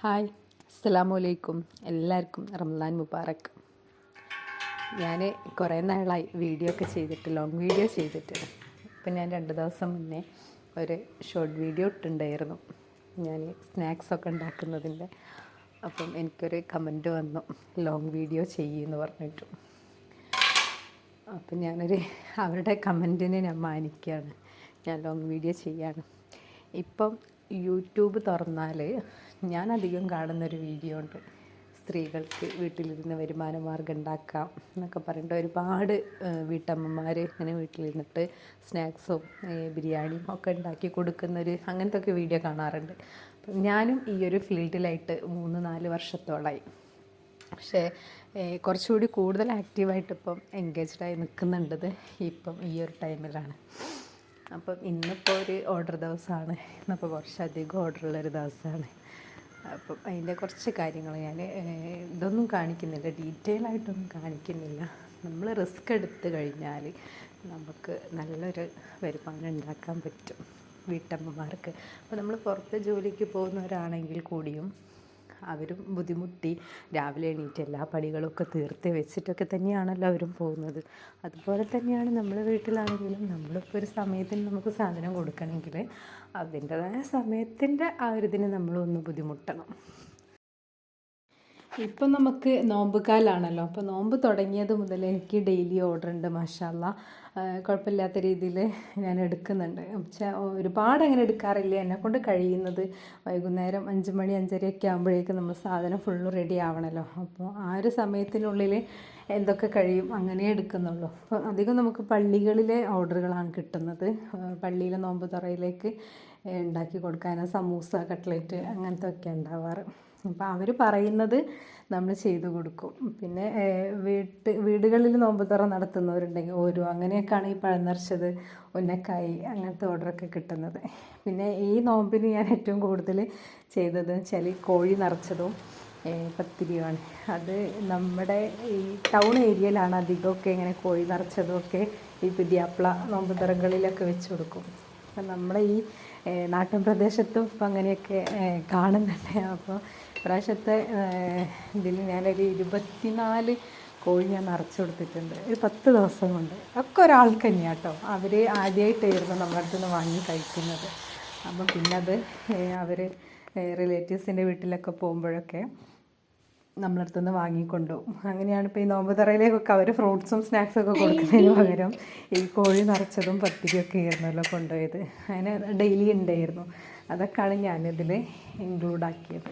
Hi. അസ്സലാമു അലൈക്കും എല്ലാവർക്കും റംലാൻ മുബാറക്. ഞാൻ കുറേ നാളായി വീഡിയോ ഒക്കെ ചെയ്തിട്ട് ലോങ് വീഡിയോ ചെയ്തിട്ട്. ഇപ്പം ഞാൻ രണ്ട് ദിവസം മുന്നേ ഒരു ഷോർട്ട് വീഡിയോ ഇട്ടുണ്ടായിരുന്നു ഞാൻ സ്നാക്സ് ഒക്കെ ഉണ്ടാക്കുന്നതിന്റെ. അപ്പം എനിക്കൊരു കമന്റ് വന്നു. ലോങ് വീഡിയോ ചെയ്യുമെന്ന് പറഞ്ഞിട്ടു. അപ്പം ഞാനൊരു അവരുടെ കമന്റിനെ ഞാൻ മാനിക്കുകയാണ് ഞാൻ ലോങ് വീഡിയോ ചെയ്യാണ്. ഇപ്പം യൂട്യൂബ് തുറന്നാൽ ഞാൻ അധികം കാണുന്നൊരു വീഡിയോ ഉണ്ട് സ്ത്രീകൾക്ക് വീട്ടിലിരുന്ന് വരുമാന മാർഗം ഉണ്ടാക്കാം എന്നൊക്കെ പറഞ്ഞിട്ട് ഒരുപാട് വീട്ടമ്മമാർ ഇങ്ങനെ വീട്ടിലിരുന്നിട്ട് സ്നാക്സും ബിരിയാണിയും ഒക്കെ ഉണ്ടാക്കി കൊടുക്കുന്നൊരു അങ്ങനത്തെ ഒക്കെ വീഡിയോ കാണാറുണ്ട്. ഞാനും ഈ ഒരു ഫീൽഡിലായിട്ട് മൂന്ന് നാല് വർഷത്തോളമായി പക്ഷേ കുറച്ചുകൂടി കൂടുതൽ ആക്റ്റീവായിട്ട് ഇപ്പം എൻഗേജ്ഡായി നിൽക്കുന്നുണ്ടത് ഇപ്പം ഈ ഒരു ടൈമിലാണ്. അപ്പം ഇന്നിപ്പോൾ ഒരു ഓർഡർ ദിവസമാണ് ഇന്നിപ്പോൾ കുറച്ചധികം ഓർഡറുള്ളൊരു ദിവസമാണ് അപ്പം അതിന്റെ കുറച്ച് കാര്യങ്ങൾ ഞാൻ ഇതൊന്നും കാണിക്കുന്നില്ല. ഡീറ്റെയിൽ ആയിട്ടൊന്നും കാണിക്കുന്നില്ല. നമ്മൾ റിസ്ക് എടുത്ത് കഴിഞ്ഞാൽ നമുക്ക് നല്ലൊരു വരുമാനം ഉണ്ടാക്കാൻ പറ്റും വീട്ടമ്മമാർക്ക്. അപ്പോൾ നമ്മൾ പുറത്ത് ജോലിക്ക് പോകുന്നവരാണെങ്കിൽ കൂടിയും അവരും ബുദ്ധിമുട്ടി. രാവിലെ എണീറ്റ് എല്ലാ പണികളൊക്കെ തീർത്ത് വെച്ചിട്ടൊക്കെ തന്നെയാണല്ലോ അവരും പോകുന്നത്. അതുപോലെ തന്നെയാണ് നമ്മൾ വീട്ടിലാണെങ്കിലും നമ്മളിപ്പോൾ ഒരു സമയത്തിന് നമുക്ക് സാധനം കൊടുക്കണമെങ്കിൽ അതിന്റെതായ സമയത്തിന്റെ ആ ഒരു ഇതിന് നമ്മളൊന്ന് ബുദ്ധിമുട്ടണം. ഇപ്പം നമുക്ക് നോമ്പ് കാലാണല്ലോ അപ്പോൾ നോമ്പ് തുടങ്ങിയത് മുതൽ എനിക്ക് ഡെയിലി ഓർഡർ ഉണ്ട് മാഷാല്ല കുഴപ്പമില്ലാത്ത രീതിയിൽ ഞാൻ എടുക്കുന്നുണ്ട്. പക്ഷേ ഒരുപാട് അങ്ങനെ എടുക്കാറില്ല. എന്നെക്കൊണ്ട് കഴിയുന്നത് വൈകുന്നേരം അഞ്ച് മണി അഞ്ചരയൊക്കെ ആകുമ്പോഴേക്കും നമ്മൾ സാധനം ഫുള്ള് റെഡി ആവണമല്ലോ അപ്പോൾ ആ ഒരു സമയത്തിനുള്ളിൽ എന്തൊക്കെ കഴിയും അങ്ങനെ എടുക്കുന്നുള്ളൂ. അപ്പോൾ അധികം നമുക്ക് പള്ളികളിലെ ഓർഡറുകളാണ് കിട്ടുന്നത്. പള്ളിയിലെ നോമ്പ് തുറയിലേക്ക് ഉണ്ടാക്കി കൊടുക്കാൻ സമൂസ കട്ട്ലറ്റ് അങ്ങനത്തെ ഒക്കെ ഉണ്ടാവാറ്. അപ്പോൾ അവർ പറയുന്നത് നമ്മൾ ചെയ്തു കൊടുക്കും. പിന്നെ വീട്ട് വീടുകളിൽ നോമ്പ് തുറ നടത്തുന്നവരുണ്ടെങ്കിൽ ഓരോ അങ്ങനെയൊക്കെയാണ് ഈ പഴം നിറച്ചത് ഉന്നക്കായി അങ്ങനത്തെ ഓർഡറൊക്കെ കിട്ടുന്നത്. പിന്നെ ഈ നോമ്പിന് ഞാൻ ഏറ്റവും കൂടുതൽ ചെയ്തത് വെച്ചാൽ കോഴി നിറച്ചതും പത്തിരിയുമാണ്. അത് നമ്മുടെ ഈ ടൗൺ ഏരിയയിലാണ് അധികമൊക്കെ ഇങ്ങനെ കോഴി നിറച്ചതും ഒക്കെ ഈ നോമ്പ് തുറകളിലൊക്കെ വെച്ച് കൊടുക്കും. അപ്പം നമ്മുടെ ഈ നാട്ടിൻ പ്രദേശത്തും ഇപ്പം അങ്ങനെയൊക്കെ കാണുന്നുണ്ട്. അപ്പോൾ ഇപ്രാവശ്യത്തെ ഇതിൽ ഞാനൊരു ഇരുപത്തിനാല് കോഴി ഞാൻ നിറച്ചു കൊടുത്തിട്ടുണ്ട്. ഒരു പത്ത് ദിവസം കൊണ്ട്. ഒക്കെ ഒരാൾക്ക് തന്നെയാണ് കേട്ടോ അവർ ആദ്യമായിട്ടായിരുന്നു നമ്മുടെ അടുത്ത് നിന്ന് വാങ്ങി കഴിക്കുന്നത്. അപ്പം പിന്നത് അവർ റിലേറ്റീവ്സിന്റെ വീട്ടിലൊക്കെ പോകുമ്പോഴൊക്കെ നമ്മളടുത്തു നിന്ന് വാങ്ങിക്കൊണ്ടുപോകും അങ്ങനെയാണ് ഇപ്പോൾ ഈ നോമ്പുതറയിലേക്കൊക്കെ അവർ ഫ്രൂട്ട്സും സ്നാക്സും ഒക്കെ കൊടുക്കുന്നതിന് പകരം ഈ കോഴി നിറച്ചതും പത്തിരിയൊക്കെ ആയിരുന്നല്ലോ കൊണ്ടുപോയത്. അതിന് ഡെയിലി ഉണ്ടായിരുന്നു. അതൊക്കെയാണ് ഞാനിതിൽ ഇൻക്ലൂഡ് ആക്കിയത്.